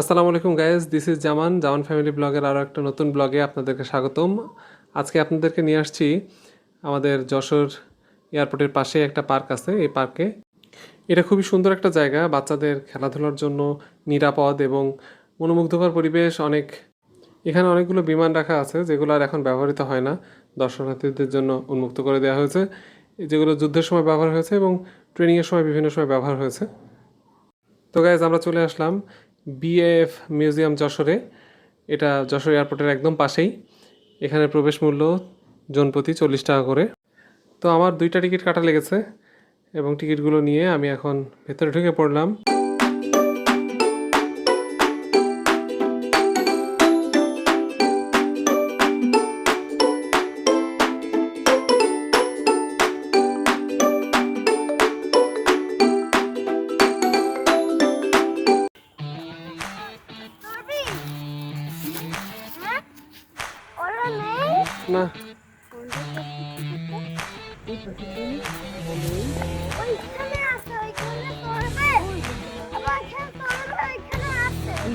আসসালামু আলাইকুম guys this is Zaman Zaman family ব্লগের আরও একটা নতুন ব্লগে আপনাদেরকে স্বাগতম। আজকে আপনাদেরকে নিয়ে আসছি আমাদের যশোর এয়ারপোর্টের পাশে একটা পার্ক আছে, এই পার্কে। এটা খুবই সুন্দর একটা জায়গা, বাচ্চাদের খেলাধুলার জন্য নিরাপদ এবং মনোমুগ্ধকর পরিবেশ, অনেক এখানে অনেকগুলো বিমান রাখা আছে, যেগুলো আর এখন ব্যবহৃত হয় না। দর্শনার্থীদের জন্য উন্মুক্ত করে দেওয়া হয়েছে, যেগুলো যুদ্ধের সময় ব্যবহার হয়েছে এবং ট্রেনিংয়ের সময় বিভিন্ন সময় ব্যবহার হয়েছে। তো গাইজ আমরা চলে আসলাম। বিএফ মিউজিয়াম যশোরে। এটা যশোর এয়ারপোর্টের একদম পাশেই। এখানে প্রবেশ মূল্য জনপ্রতি চল্লিশ টাকা করে। তো আমার দুইটা টিকিট কাটা লেগেছে এবং টিকিটগুলো নিয়ে আমি এখন ভেতরে ঢুকে পড়লাম।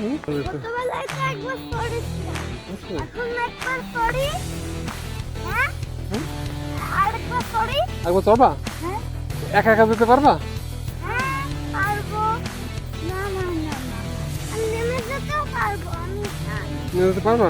ছোটবেলায় তো একবার পড়েছিলাম। এখন একবার পড়ি। হ্যাঁ? আরেকবার পড়ি। একবার চলবা হ্যাঁ? একা একা যেতে পারবা হ্যাঁ, পারব। না, না, না, না। আমি নেমে যেতেও পারব, আমি জানি। নিয়ে যেতে পারবা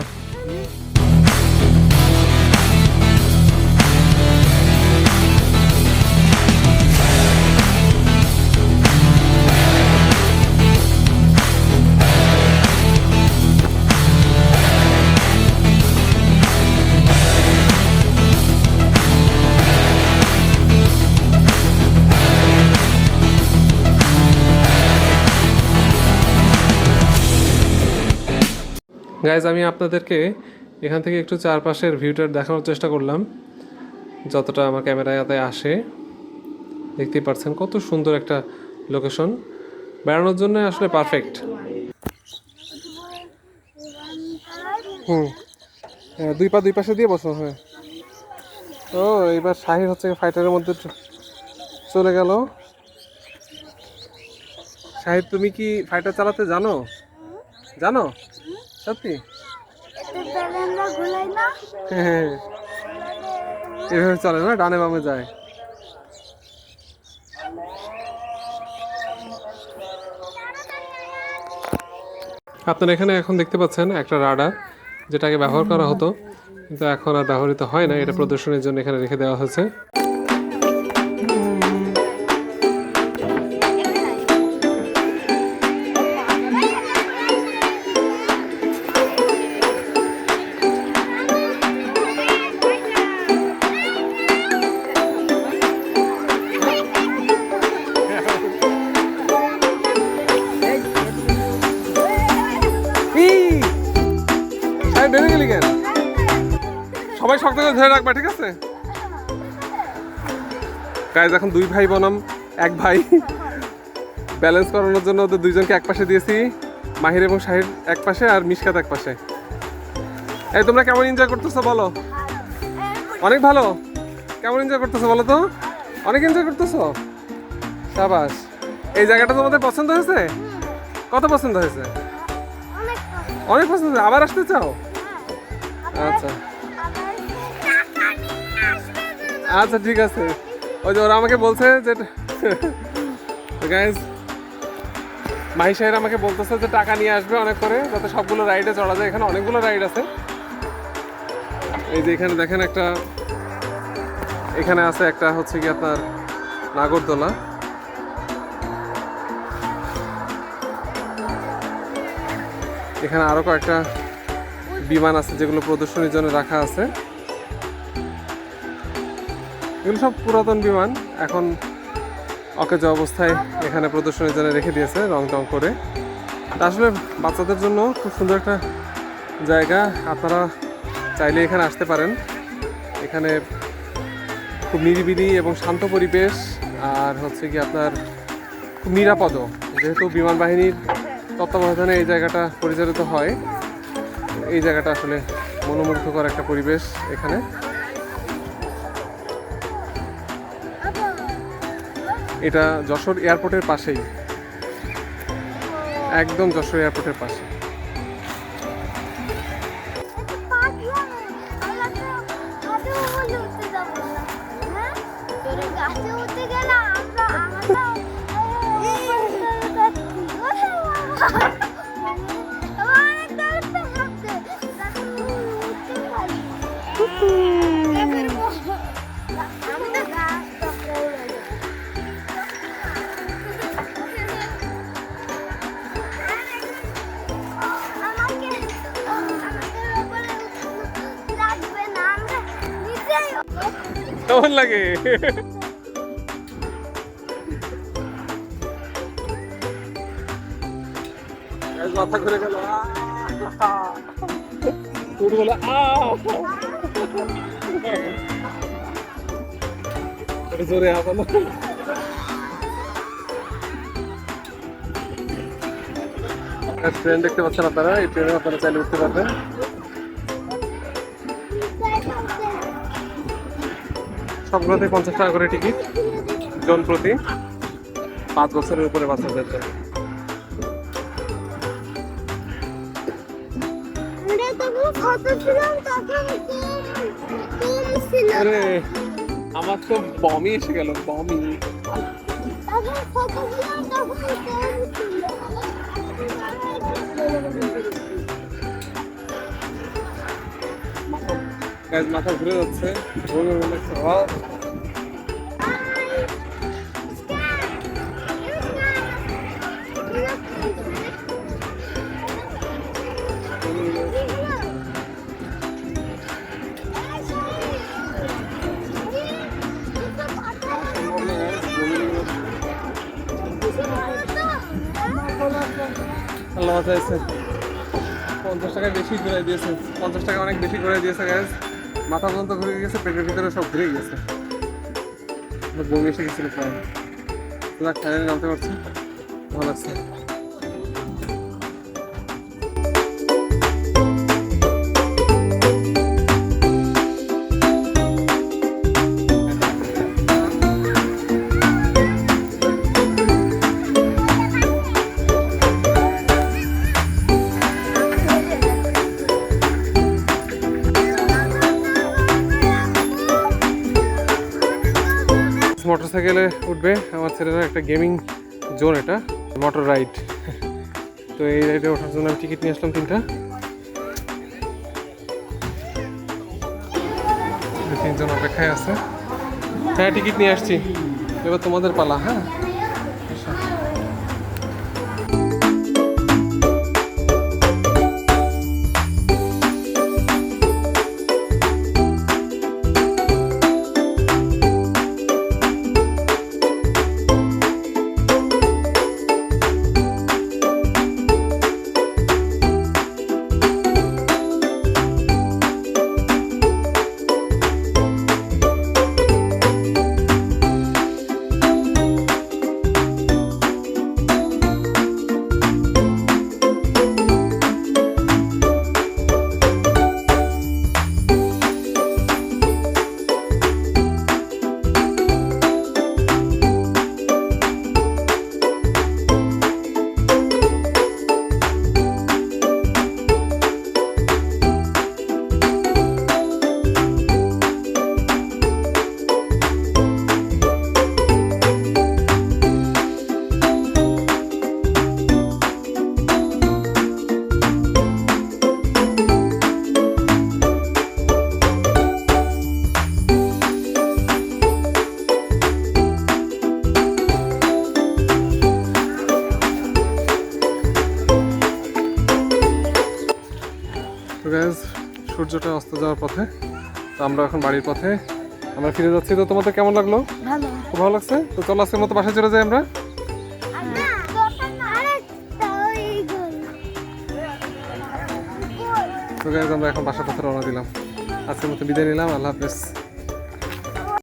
গাইজ আমি আপনাদেরকে এখান থেকে একটু চারপাশের ভিউটা দেখানোর চেষ্টা করলাম। যতটা আমার ক্যামেরায় হাতে আসে, দেখতেই পাচ্ছেন কত সুন্দর একটা লোকেশন বেড়ানোর জন্য আসলে পারফেক্ট হুম। দুই পা, দুই পাশে দিয়ে বসো হ্যাঁ। ও এবার শাহির হচ্ছে ফাইটারের মধ্যে চলে গেল। শাহিদ তুমি কি ফাইটার চালাতে জানো? জানো? সত্যি? হ্যাঁ। এভাবে চলে না ডানে বামে যায়? আপনারা এখানে এখন দেখতে পাচ্ছেন একটা রাডার যেটাকে ব্যবহার করা হতো কিন্তু এখন আর ব্যবহৃত হয় না এটা প্রদর্শনের জন্য এখানে রেখে দেওয়া হয়েছে। এই বেড়ে গেলি কেন সবাই শক্ত করে ধরে রাখবা ঠিক আছে? গাইজ এখন দুই ভাই বনাম এক ভাই। ব্যালেন্স করানোর জন্য ওদের দুইজনকে এক পাশে দিয়েছি মাহির এবং শাহির এক পাশে আর মিশকাত এক পাশে। এই তোমরা কেমন এনজয় করতেছো বলো? অনেক ভালো? কেমন এনজয় করতেছো বলো তো? অনেক এনজয় করতেছো? সাবাস। এই জায়গাটা তোমাদের পছন্দ হয়েছে? কত পছন্দ হয়েছে? অনেক পছন্দ। আবার আসতে চাও? আচ্ছা। আচ্ছা ঠিক আছে। ওই যে ওরা আমাকে বলছে যে গাইজ মাহি সাহেব আমাকে বলতেছে যে টাকা নিয়ে আসবে অনেক করে যাতে সবগুলো রাইডে চড়া যায়। এখানে অনেকগুলো রাইড আছে। এই যে এখানে দেখেন একটা, এখানে আছে একটা হচ্ছে কি আপনার নাগরদোলা। এখানে আরও কয়েকটা বিমান আছে যেগুলো প্রদর্শনীর জন্য রাখা আছে। এগুলো সব পুরাতন বিমান। এখন অকেজ অবস্থায় এখানে প্রদর্শনীর জন্য রেখে দিয়েছে রং টং করে আসলে বাচ্চাদের জন্য খুব সুন্দর একটা জায়গা। আপনারা চাইলে এখানে আসতে পারেন। এখানে খুব নিরিবিলি এবং শান্ত পরিবেশ। আর হচ্ছে কি আপনার খুব নিরাপদও। যেহেতু বিমান বাহিনীর তত্ত্বাবধানে এই জায়গাটা পরিচালিত হয়। এই জায়গাটা আসলে মনোমুগ্ধকর একটা পরিবেশ এখানে। এটা যশোর এয়ারপোর্টের পাশেই। একদম যশোর এয়ারপোর্টের পাশে। এটা পাঁচ জানো কেমন লাগে? মাথা ঘুরে গেল। ছোটবেলা জোরে হাসানো ট্রেন দেখতে পাচ্ছেন আপনারা, এই ট্রেনে আপনারা চাইলে উঠতে পারবেন। সবগুলোতে পঞ্চাশ টাকা করে টিকিট জন প্রতি। পাঁচ বছরের উপরে বাচ্চাদের জন্য আমরা তো বমি এসে গেল বমি। তখন গাইজ, মাথা ঘুরে যাচ্ছে। বমি বমি লাগছে। আল্লাহ পঞ্চাশ টাকা বেশি ঘুরে দিয়েছে পঞ্চাশ টাকা অনেক বেশি ঘুরে দিয়েছে গ্যাস মাথা পর্যন্ত ঘুরে গেছে, পেটের ভিতরে সব ঘুরে গেছে। বমি এসে গেছিল প্রায়। নামতে পারছি। ভালো লাগছে। মোটর সাইকেলে উঠবে। আমার ছেলেরা একটা গেমিং জোন এটা, মোটর রাইড। তো এই রাইডে ওঠার জন্য আমি টিকিট নিয়ে আসলাম তিনটা। তিনজন অপেক্ষায় আছে। হ্যাঁ টিকিট নিয়ে আসছি। এবার তোমাদের পালা হ্যাঁ? সূর্যটা অস্ত যাওয়ার পথে তো আমরা এখন বাড়ির পথে আমরা ফিরে যাচ্ছি। তো তোমাদের কেমন লাগল? খুব ভালো লাগছে? তো চলো আজকের মতো বাসায় চলে যাই আমরা। তো আমরা এখন বাসার পথে রওনা দিলাম। আজকের মতো বিদায় নিলাম। আল্লাহ হাফেজ।